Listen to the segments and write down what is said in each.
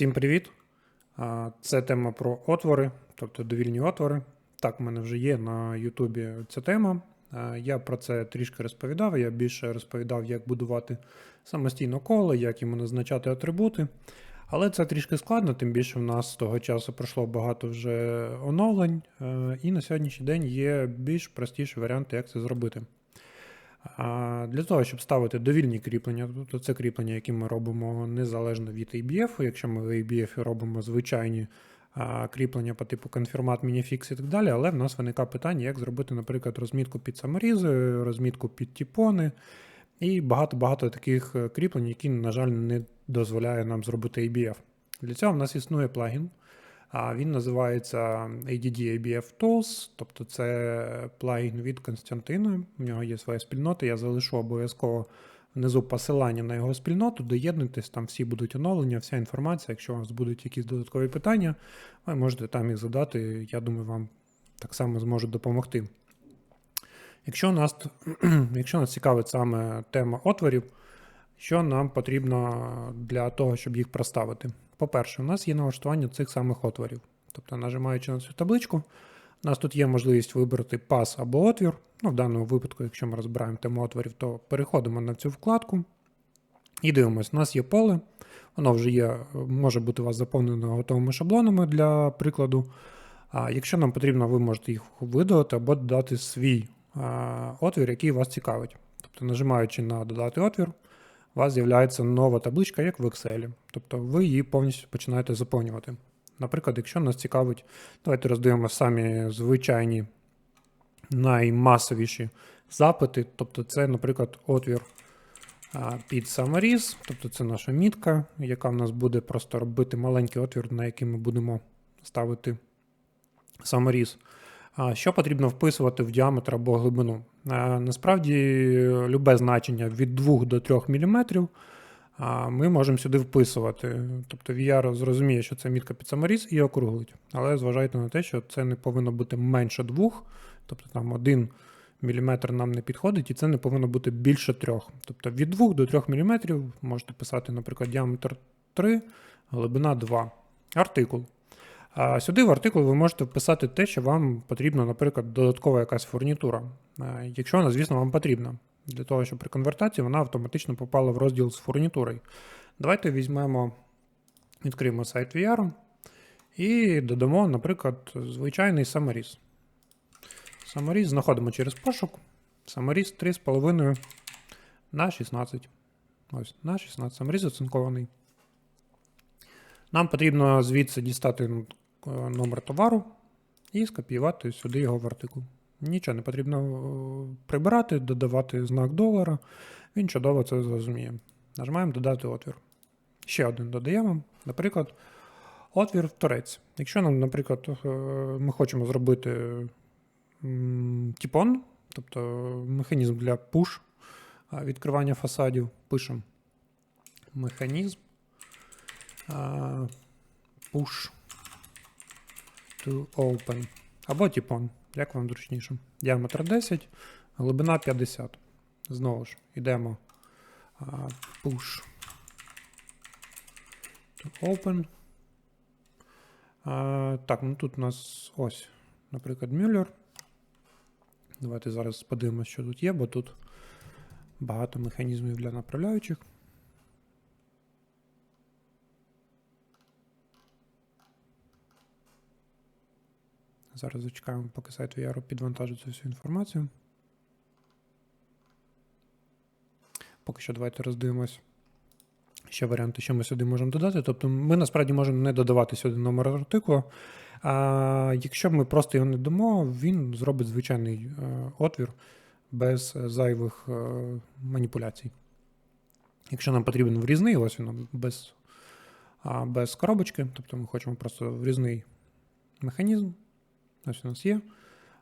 Всім привіт! Це тема про отвори, тобто довільні отвори. Так, в мене вже є на Ютубі ця тема. Я про це трішки розповідав. Я більше розповідав, як будувати самостійно коло, як йому назначати атрибути. Але це трішки складно, тим більше в нас з того часу пройшло багато вже оновлень, е, і на сьогоднішній день є більш простіші варіанти, як це зробити. Для того, щоб ставити довільні кріплення, тобто це кріплення, які ми робимо незалежно від ABF, якщо ми в ABF робимо звичайні кріплення по типу конфірмат, мініфікс і так далі, але в нас виникає питання, як зробити, наприклад, розмітку під саморізи, розмітку під тіпони і багато-багато таких е, кріплень, які, на жаль, не дозволяє нам зробити ABF. Для цього в нас існує плагін. Він називається ADD ABF Tools, тобто це плагін від Константина. У нього є своя спільнота. Я залишу обов'язково внизу посилання на його спільноту. Доєднуйтесь, там всі будуть оновлення, вся інформація. Якщо у вас будуть якісь додаткові питання, ви можете там їх задати. Я думаю, вам так само зможуть допомогти. Якщо нас, якщо нас цікавить саме тема отворів, що нам потрібно для того, щоб їх проставити? По-перше, у нас є налаштування цих самих отворів. Тобто, нажимаючи на цю табличку, у нас тут є можливість вибрати пас або отвір. Ну, В даному випадку, якщо ми розбираємо тему отворів, то переходимо на цю вкладку і дивимося, у нас є поле, воно вже є, може бути у вас заповнено готовими шаблонами для прикладу. А Якщо нам потрібно, ви можете їх видалити або додати свій а, отвір, який вас цікавить. Тобто, нажимаючи на додати отвір, у вас з'являється нова табличка, як в Excel. Тобто ви її повністю починаєте заповнювати. Наприклад, якщо нас цікавить, давайте роздивимо самі звичайні наймасовіші запити. Тобто, це, наприклад, отвір під саморіз, тобто це наша мітка, яка в нас буде просто робити маленький отвір, на який ми будемо ставити саморіз. Що потрібно вписувати в діаметр або глибину? Насправді, любе значення від 2 до 3 мм ми можемо сюди вписувати. Тобто VR зрозуміє, що це мітка під саморіз і округлить. Але зважайте на те, що це не повинно бути менше 2, тобто там 1 мм нам не підходить, і це не повинно бути більше 3. Тобто від 2 до 3 мм можете писати, наприклад, діаметр 3, глибина 2. Артикул. А Сюди в артикул ви можете вписати те, що вам потрібна, наприклад, додаткова якась фурнітура. Якщо вона, звісно, вам потрібна. Для того, щоб при конвертації вона автоматично попала в розділ з фурнітурою. Давайте візьмемо, відкриємо сайт VR і додамо, наприклад, звичайний саморіз. Саморіз знаходимо через пошук. Саморіз 3,5 на 16. Ось, на 16. Саморіз оцинкований. Нам потрібно звідси дістати Е, номер товару і скопіювати сюди його в артикул. Нічого не потрібно е, прибирати, додавати знак долара. Він чудово це зрозуміє. Нажимаємо додати отвір. Ще один додаємо, наприклад, отвір торець. Якщо нам, наприклад, е, ми хочемо зробити тіпон, тобто механізм для push відкривання фасадів, пишемо механізм push to open. Або тіпон, як вам зручніше. Діаметр 10, глибина 50. Знову ж, йдемо push to open. Так, ну тут у нас ось, наприклад, Мюллер. Давайте зараз подивимося, що тут є, бо тут багато механізмів для направляючих. Зараз зачекаємо, поки сайт VR підвантажить цю всю інформацію. Поки що давайте роздивимось ще варіанти, що ми сюди можемо додати. Тобто ми насправді можемо не додавати сюди номер артикула. А якщо ми просто його не дамо, він зробить звичайний е, отвір без зайвих е, маніпуляцій. Якщо нам потрібен врізний, ось він без, без коробочки, тобто ми хочемо просто врізний механізм. Ось у нас є.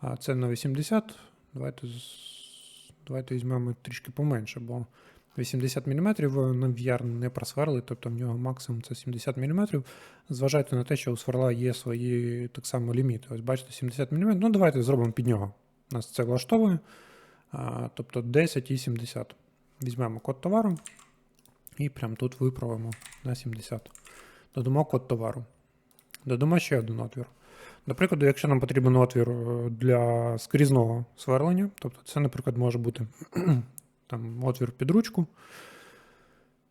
А це на 80. Давайте давайте візьмемо трішки поменше, бо 80 мм на VR не просверли, тобто в нього максимум це 70 мм. Зважайте на те, що у сверла є свої так само ліміти. Ось бачите, 70 мм. Ну, давайте зробимо під нього. Нас це влаштовує. А, Тобто 10 і 70. Візьмемо код товару і прямо тут виправимо на 70. додамо код товару. Додамо ще один отвір. До прикладу, якщо нам потрібен отвір е, для скрізного сверлення, тобто це, наприклад, може бути там, отвір під ручку.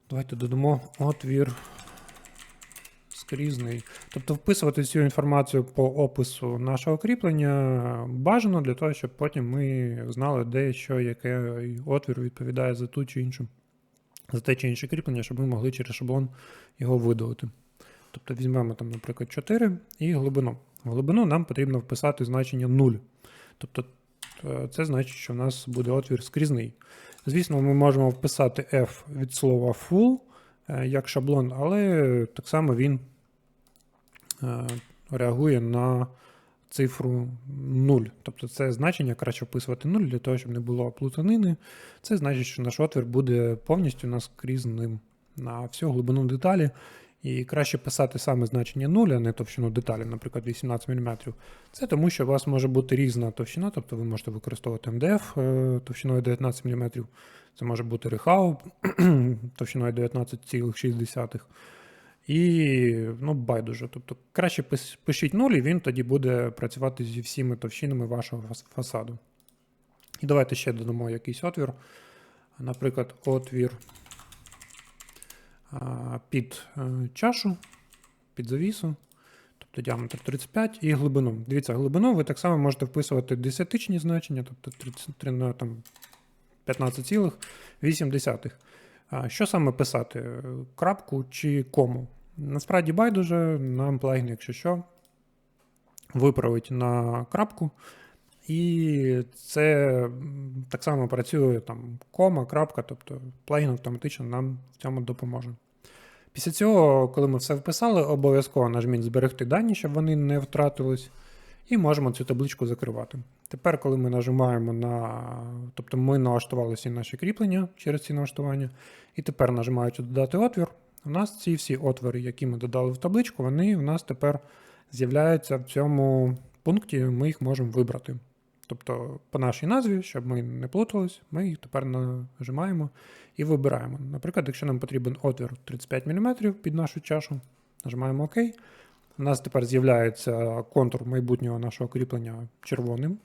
Давайте додамо отвір скрізний. Тобто вписувати цю інформацію по опису нашого кріплення бажано для того, щоб потім ми знали, де що, який отвір відповідає за ту чи іншу, за те чи інше кріплення, щоб ми могли через шаблон його видалити. Тобто візьмемо там, наприклад, 4 і глибину. В глибину нам потрібно вписати значення 0. Тобто е, це значить, що в нас буде отвір скрізний. Звісно, ми можемо вписати F від слова full е, як шаблон, але так само він е, реагує на цифру 0. Тобто це значення краще вписувати 0 для того, щоб не було плутанини. Це значить, що наш отвір буде повністю наскрізним на всю глибину деталі. І краще писати саме значення 0, а не товщину деталі, наприклад, 18 мм. Це тому, що у вас може бути різна товщина, тобто ви можете використовувати МДФ е, товщиною 19 мм. Це може бути рехау товщиною 19,6. І ну, байдуже. Тобто краще пишіть 0, і він тоді буде працювати зі всіми товщинами вашого фасаду. І давайте ще додамо якийсь отвір. Наприклад, отвір під е, чашу, під завісу, тобто діаметр 35 і глибину. Дивіться, глибину ви так само можете вписувати десятичні значення, тобто 33 на там 15,8. Що саме писати? Крапку чи кому? Насправді байдуже, нам плагін, якщо що, виправить на крапку. І це так само працює там кома, крапка, тобто плагін автоматично нам в цьому допоможе. Після цього, коли ми все вписали, обов'язково нажміть зберегти дані, щоб вони не втратились, і можемо цю табличку закривати. Тепер, коли ми нажимаємо на. Тобто ми налаштували всі наші кріплення через ці налаштування, і тепер нажимаючи додати отвір, у нас ці всі отвори, які ми додали в табличку, вони у нас тепер з'являються в цьому пункті, ми їх можемо вибрати. Тобто, по нашій назві, щоб ми не плутались, ми їх тепер нажимаємо і вибираємо. Наприклад, якщо нам потрібен отвір 35 мм під нашу чашу, нажимаємо ОК. У нас тепер з'являється контур майбутнього нашого кріплення червоним,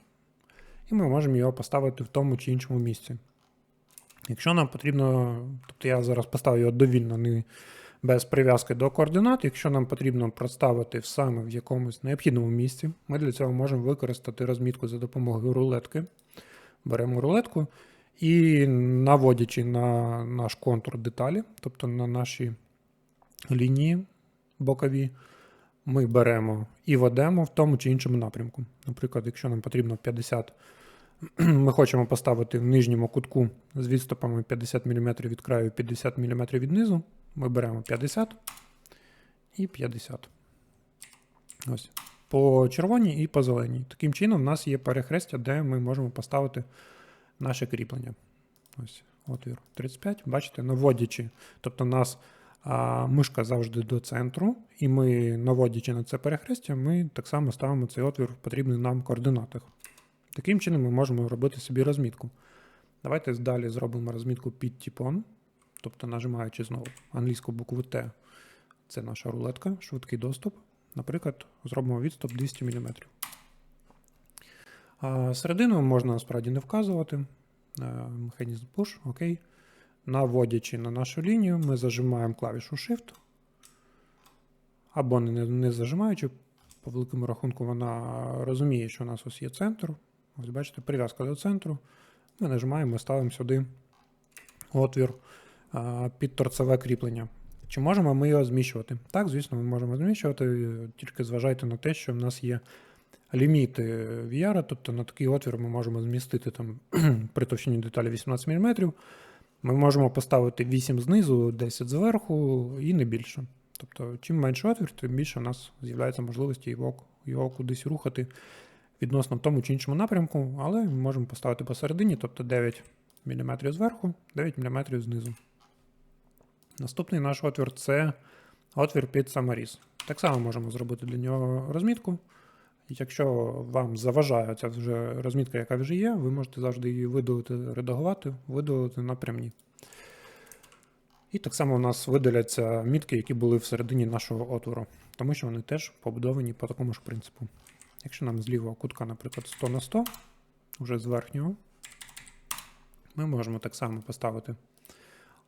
і ми можемо його поставити в тому чи іншому місці. Якщо нам потрібно, тобто я зараз поставив його довільно, не без прив'язки до координат. Якщо нам потрібно проставити саме в якомусь необхідному місці, ми для цього можемо використати розмітку за допомогою рулетки. Беремо рулетку і наводячи на наш контур деталі, тобто на наші лінії бокові, ми беремо і ведемо в тому чи іншому напрямку. Наприклад, якщо нам потрібно 50, ми хочемо поставити в нижньому кутку з відступами 50 мм від краю 50 мм від низу, ми беремо 50 і 50. Ось. По червоній і по зеленій. Таким чином, в нас є перехрестя, де ми можемо поставити наше кріплення. Ось, отвір 35. Бачите, наводячи. Тобто, у нас а, мишка завжди до центру, і ми, наводячи на це перехрестя, ми так само ставимо цей отвір в потрібних нам координатах. Таким чином, ми можемо робити собі розмітку. Давайте далі зробимо розмітку під типон. Тобто, нажимаючи знову англійську букву Т, це наша рулетка, швидкий доступ. Наприклад, зробимо відступ 200 мм. А середину можна насправді не вказувати. Е, Механізм push, окей. Наводячи на нашу лінію, ми зажимаємо клавішу Shift. Або не, не зажимаючи, по великому рахунку, вона розуміє, що у нас ось є центр. Ось бачите, прив'язка до центру. Ми нажимаємо, ставимо сюди отвір під торцеве кріплення. Чи можемо ми його зміщувати? Так, звісно, ми можемо зміщувати, тільки зважайте на те, що в нас є ліміти VR, тобто на такий отвір ми можемо змістити там при товщині деталі 18 мм. Ми можемо поставити 8 знизу, 10 зверху і не більше. Тобто, чим менше отвір, тим більше у нас з'являється можливості його, його кудись рухати відносно в тому чи іншому напрямку, але ми можемо поставити посередині, тобто 9 мм зверху, 9 мм знизу. Наступний наш отвір це отвір під саморіз. Так само можемо зробити для нього розмітку. Якщо вам заважає ця вже розмітка, яка вже є, ви можете завжди її видалити, редагувати, видалити напрямні. І так само у нас видаляться мітки, які були всередині нашого отвору, тому що вони теж побудовані по такому ж принципу. Якщо нам з лівого кутка, наприклад, 100 на 100, вже з верхнього, ми можемо так само поставити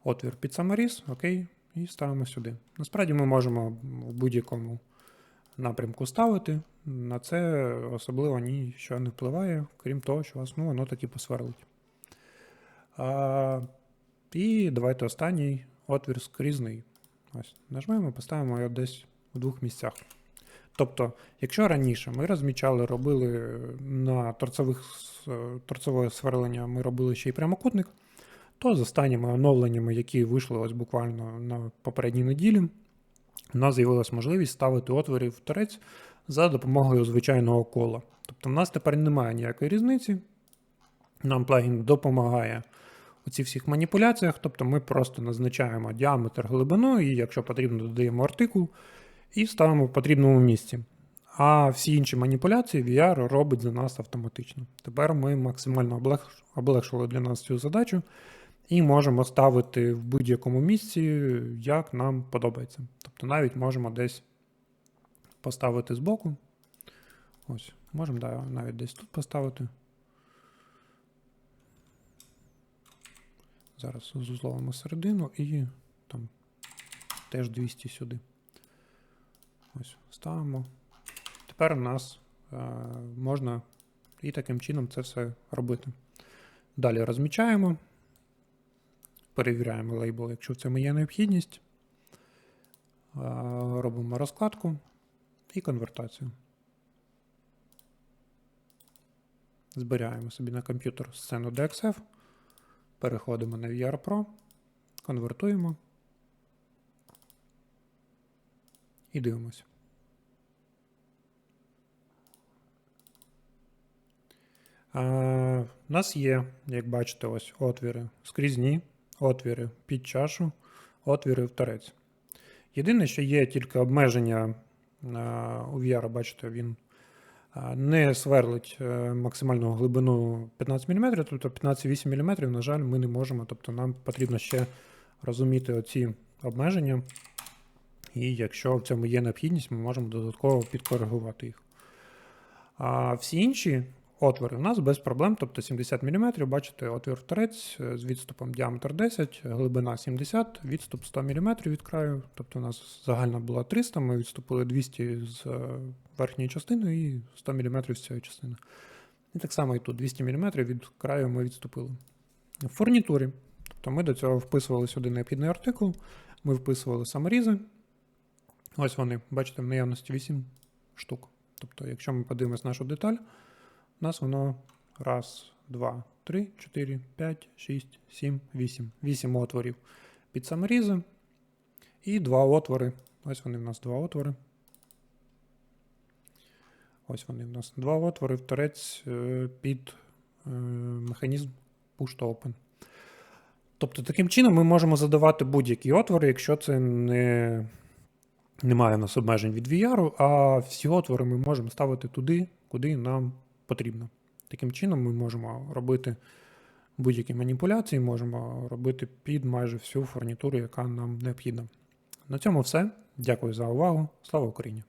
отвір під саморіз, окей, і ставимо сюди. Насправді ми можемо в будь-якому напрямку ставити. На це особливо нічого не впливає, крім того, що вас ну, воно таки посверлить. А, і давайте останній отвір скрізний. Ось, нажмемо, поставимо його десь в двох місцях. Тобто, якщо раніше ми розмічали, робили на торцевих, е, торцеве сверлення, ми робили ще й прямокутник, то з останніми оновленнями, які вийшли ось буквально на попередній неділі, у нас з'явилась можливість ставити отвори в торець за допомогою звичайного кола. Тобто, в нас тепер немає ніякої різниці. Нам плагін допомагає у цих всіх маніпуляціях, тобто ми просто назначаємо діаметр глибину, і якщо потрібно, додаємо артикул і ставимо в потрібному місці. А всі інші маніпуляції VR робить за нас автоматично. Тепер ми максимально облегшили для нас цю задачу і можемо ставити в будь-якому місці, як нам подобається. Тобто навіть можемо десь поставити збоку. Ось, можемо да, навіть десь тут поставити. Зараз зузловимо середину і там теж 200 сюди. Ось, ставимо. Тепер у нас е, можна і таким чином це все робити. Далі розмічаємо, перевіряємо лейбл, якщо в цьому є необхідність. Робимо розкладку і конвертацію. Зберігаємо собі на комп'ютер сцену DXF. Переходимо на VR Pro, конвертуємо і дивимося. У нас є, як бачите, ось отвіри скрізні, отвіри під чашу, отвіри в торець. Єдине, що є тільки обмеження а, у VR, бачите, він а, не сверлить е, максимальну глибину 15 мм, тобто 15,8 мм, на жаль, ми не можемо. Тобто нам потрібно ще розуміти оці обмеження. І якщо в цьому є необхідність, ми можемо додатково підкоригувати їх. А всі інші отвори у нас без проблем, тобто 70 мм, бачите, отвір торець е, з відступом діаметр 10, глибина 70, відступ 100 мм від краю. Тобто у нас загальна була 300, ми відступили 200 з е, верхньої частини і 100 мм з цієї частини. І так само і тут 200 мм від краю ми відступили. В фурнітурі. Тобто ми до цього вписували сюди необхідний артикул, ми вписували саморізи. Ось вони, бачите, в наявності 8 штук. Тобто, якщо ми подивимось нашу деталь, у нас воно раз, два, три, чотири, п'ять, шість, сім, вісім. Вісім отворів під саморізи. І два отвори. Ось вони в нас два отвори. Ось вони в нас два отвори в торець е, під е, механізм push to open. Тобто, таким чином ми можемо задавати будь-які отвори, якщо це не, немає у нас обмежень від VR, а всі отвори ми можемо ставити туди, куди нам потрібно. Таким чином ми можемо робити будь-які маніпуляції, можемо робити під майже всю фурнітуру, яка нам необхідна. На цьому все. Дякую за увагу. Слава Україні!